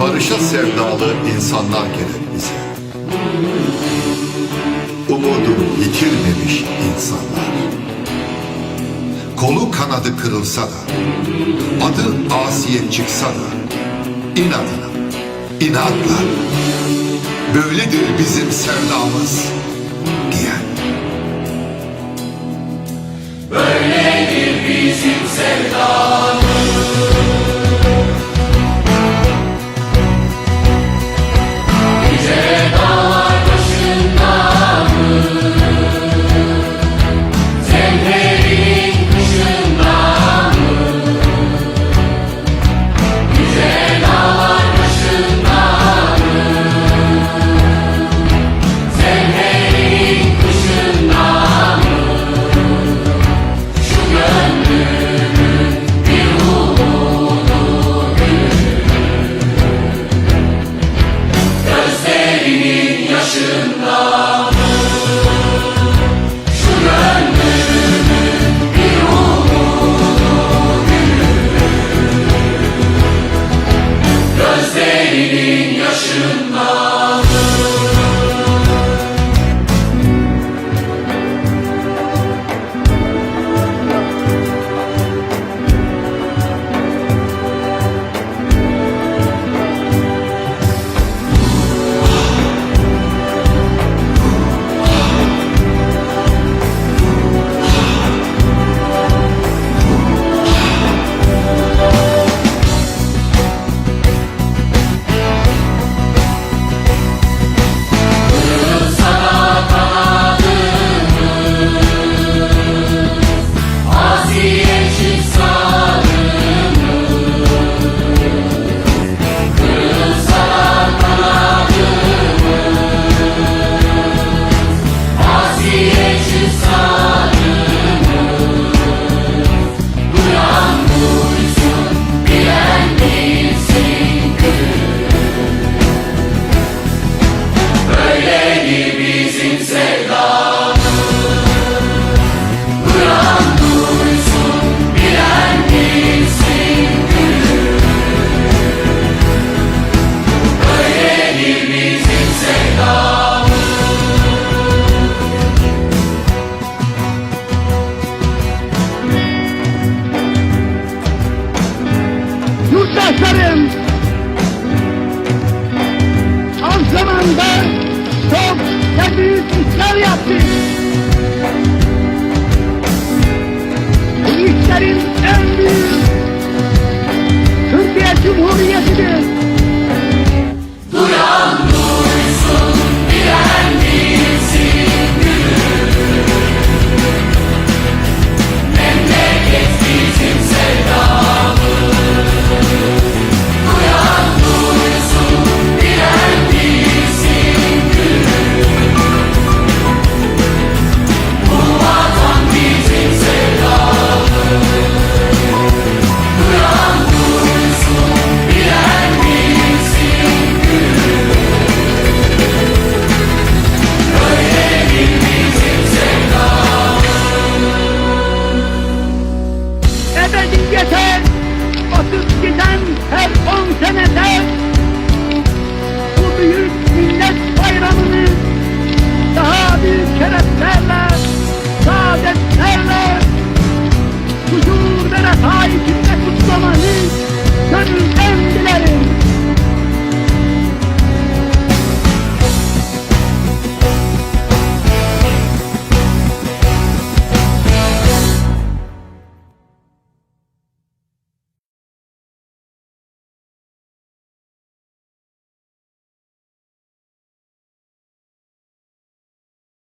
Barışa sevdalı insanlar gelir bize. Umudu yitirmemiş insanlar. Kolu kanadı kırılsa da, adı asiyet çıksa da, inadına, inatla, böyledir bizim sevdamız you. say Bu işlerin en büyük batıp giden her on senede bu büyük millet bayramını daha büyük şereflerle, saadetlerle, huzur ve refah içinde kutlamanı gönülden dilerim.